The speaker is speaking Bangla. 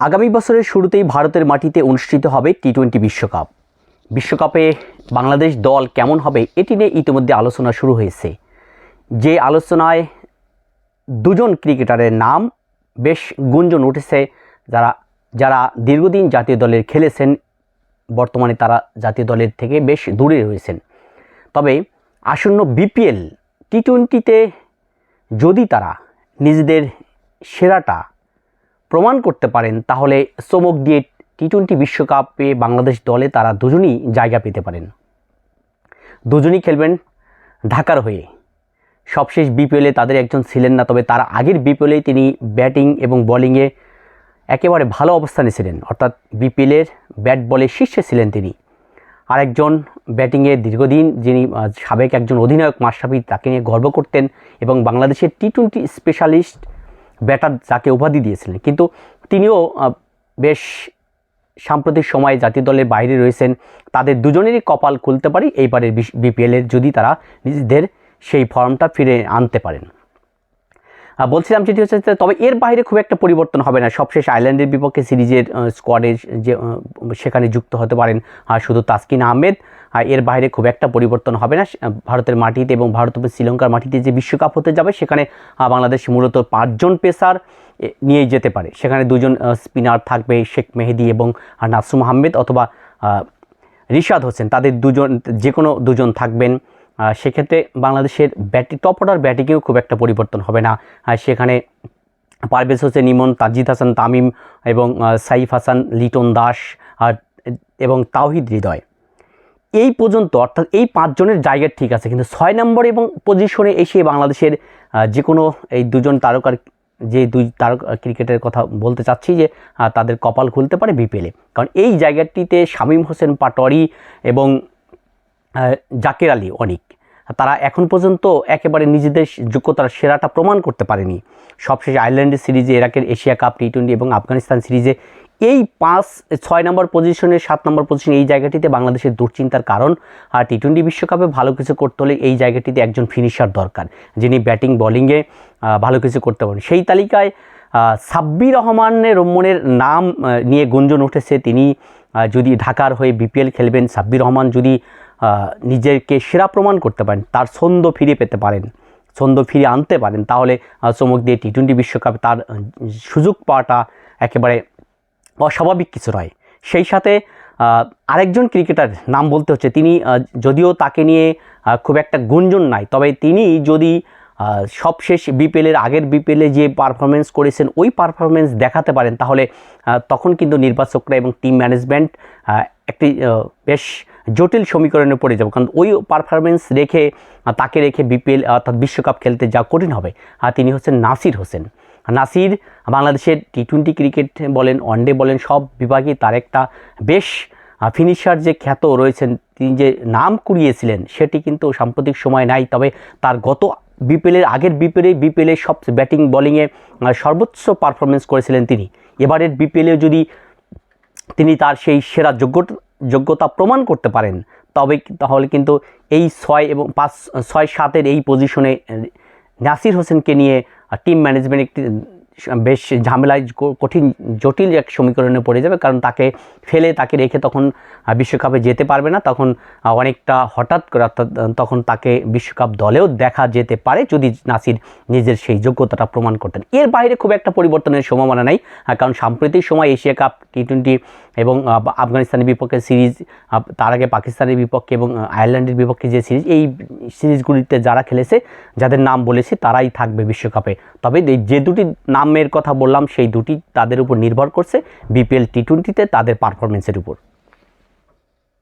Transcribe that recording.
আগামী বছরের শুরুতেই ভারতের মাটিতে অনুষ্ঠিত হবে টি টোয়েন্টি বিশ্বকাপ। বিশ্বকাপে বাংলাদেশ দল কেমন হবে এটি নিয়ে ইতিমধ্যে আলোচনা শুরু হয়েছে। যে আলোচনায় দুজন ক্রিকেটারের নাম বেশ গুঞ্জন উঠেছে, যারা যারা দীর্ঘদিন জাতীয় দলের খেলেছেন, বর্তমানে তারা জাতীয় দলের থেকে বেশ দূরে রয়েছেন। তবে আসন্ন বিপিএল টি টোয়েন্টিতে যদি তারা নিজেদের সেরাটা প্রমাণ করতে পারেন, তাহলে চমক দিয়ে টি টোয়েন্টি বিশ্বকাপে বাংলাদেশ দলে তারা দুজনই জায়গা পেতে পারেন। দুজনই খেলবেন ঢাকার হয়ে। সবশেষ বিপিএলে তাদের একজন ছিলেন না, তবে তার আগের বিপিএলে তিনি ব্যাটিং এবং বলিংয়ে একেবারে ভালো অবস্থানে ছিলেন, অর্থাৎ বিপিএলের ব্যাট বলে শীর্ষে ছিলেন তিনি। আরেকজন ব্যাটিংয়ে দীর্ঘদিন যিনি সাবেক একজন অধিনায়ক মাশরাফি, তাকে নিয়ে গর্ব করতেন এবং বাংলাদেশের টি টোয়েন্টি স্পেশালিস্ট ব্যাটার যাকে উপাধি দিয়েছিলেন। কিন্তু তিনিও বেশ সাম্প্রতিক সময়ে জাতীয় দলের বাইরে রয়েছেন। তাদের দুজনেরই কপাল খুলতে পারি, এইবারের বিপিএলের যদি তারা নিজেদের সেই ফর্মটা ফিরে আনতে পারেন। বলছিলাম যেটি হচ্ছে তবে এর বাইরে খুব একটা পরিবর্তন হবে না। সবশেষ আইল্যান্ডের বিপক্ষে সিরিজের স্কোয়াডে যে সেখানে যুক্ত হতে পারেন শুধু তাসকিন আহমেদ। এর বাইরে খুব একটা পরিবর্তন হবে না। ভারতের মাটিতে এবং ভারত শ্রীলঙ্কার মাটিতে যে বিশ্বকাপ হতে যাবে সেখানে বাংলাদেশ মূলত পাঁচজন পেসার এ, নিয়েই যেতে পারে। সেখানে দুজন স্পিনার থাকবে শেখ মেহেদি এবং নাসুম আহমেদ অথবা রিশাদ হোসেন। তাদের দুজন যে কোনো দুজন থাকবেন। সেক্ষেত্রে বাংলাদেশের ব্যাটিং টপ অর্ডার ব্যাটিংয়েও খুব একটা পরিবর্তন হবে না। সেখানে পারভেজ হোসেন ইমন তাজিদ হাসান তামিম এবং সাইফ হাসান, লিটন দাস আর, এবং তাওহিদ হৃদয়। এই পর্যন্ত অর্থাৎ এই পাঁচজনের জায়গা ঠিক আছে, কিন্তু ছয় নম্বর এবং পজিশনে এসে বাংলাদেশের যে কোনো এই দুজন তারকার যে দুই তারকা ক্রিকেটের কথা বলতে চাচ্ছি যে তাদের কপাল খুলতে পারে বিপিএলে। কারণ এই জায়গাটিতে শামীম হোসেন পাটোয়ারি এবং জাকের আলী অনিক। তারা এখন পর্যন্ত একেবারে নিজেদের যোগ্যতার সেরাটা প্রমাণ করতে পারেনি। সবশেষে আয়ারল্যান্ডের সিরিজে, ইরাকের এশিয়া কাপ টি টোয়েন্টি এবং আফগানিস্তান সিরিজে এই পাঁচ, ছয় নম্বর পজিশনের, সাত নম্বর পজিশনে এই জায়গাটিতে বাংলাদেশের দুশ্চিন্তার কারণ। আর টি টোয়েন্টি বিশ্বকাপে ভালো কিছু করতে হলে এই জায়গাটিতে একজন ফিনিশার দরকার, যিনি ব্যাটিং বলিংয়ে ভালো কিছু করতে পারেন। সেই তালিকায় সাব্বির রহমানের রহমানের নাম নিয়ে গুঞ্জন উঠেছে। তিনি যদি ঢাকার হয়ে বিপিএল খেলবেন, সাব্বির রহমান যদি নিজেকে সেরা প্রমাণ করতে পারেন, তার ছন্দ ফিরে পেতে পারেন, ছন্দ ফিরে আনতে পারেন, তাহলে চমক দিয়ে টি টোয়েন্টি বিশ্বকাপে তার সুযোগ পাওয়াটা একেবারে অস্বাভাবিক কিছু নয়। সেই সাথে আরেকজন ক্রিকেটার নাম বলতে হচ্ছে, তিনি যদিও তাকে নিয়ে খুব একটা গুঞ্জন নাই, তবে তিনি যদি সবশেষ বিপিএলের আগের বিপিএলে যে পারফরমেন্স করেছেন, ওই পারফরমেন্স দেখাতে পারেন, তাহলে তখন কিন্তু নির্বাচকরা এবং টিম ম্যানেজমেন্ট একটি বেশ জটিল সমীকরণে পড়ে যাবে। কারণ ওই পারফরমেন্স রেখে তাকে রেখে বিপিএল অর্থাৎ বিশ্বকাপ খেলতে যা কঠিন হবে আর তিনি হচ্ছেন নাসির হোসেন। নাসির বাংলাদেশের টি টোয়েন্টি ক্রিকেট বলেন ওয়ানডে বলেন, সব বিভাগে তার একটা বেশ ফিনিশার যে খ্যাত রয়েছেন, তিনি যে নাম কুড়িয়েছিলেন, সেটি কিন্তু সাম্প্রতিক সময় নাই। তবে তার গত বিপিএলের আগের বিপিএলে বিপিএলের সব ব্যাটিং বলিংয়ে সর্বোচ্চ পারফরমেন্স করেছিলেন তিনি। এবারের বিপিএলে যদি তিনি তার সেই সেরা যোগ্যতা যোগ্যতা প্রমাণ করতে পারেন, তবে তাহলে কিন্তু এই ছয় এবং পাঁচ, ছয় সাতের এই পজিশনে নাসির হোসেনকে নিয়ে টিম ম্যানেজমেন্ট একটি বেশ ঝামেলায় কঠিন, জটিল এক সমীকরণে পড়ে যাবে, কারণ তাকে ফেলে, তাকে রেখে তখন বিশ্বকাপে যেতে পারবে না, তখন অনেকটা হঠাৎ করে অর্থাৎ তখন তাকে বিশ্বকাপ দলেও দেখা যেতে পারে যদি নাসির নিজের সেই যোগ্যতাটা প্রমাণ করতেন। এর বাইরে খুব একটা পরিবর্তনের সম্ভাবনা নাই কারণ সাম্প্রতিক সময় এশিয়া কাপ টি টোয়েন্টি এবং আফগানিস্তানের বিপক্ষে সিরিজ তার আগে পাকিস্তানের বিপক্ষে এবং আয়ারল্যান্ডের বিপক্ষে যে সিরিজ, এই সিরিজগুলিতে যারা খেলেছে, যাদের নাম বলেছি তারাই থাকবে বিশ্বকাপে। তবে যে দুটি নামের কথা বললাম, সেই দুটি তাদের উপর নির্ভর করছে। বিপিএল টি টোয়েন্টিতে তাদের পারফরমেন্সের উপর।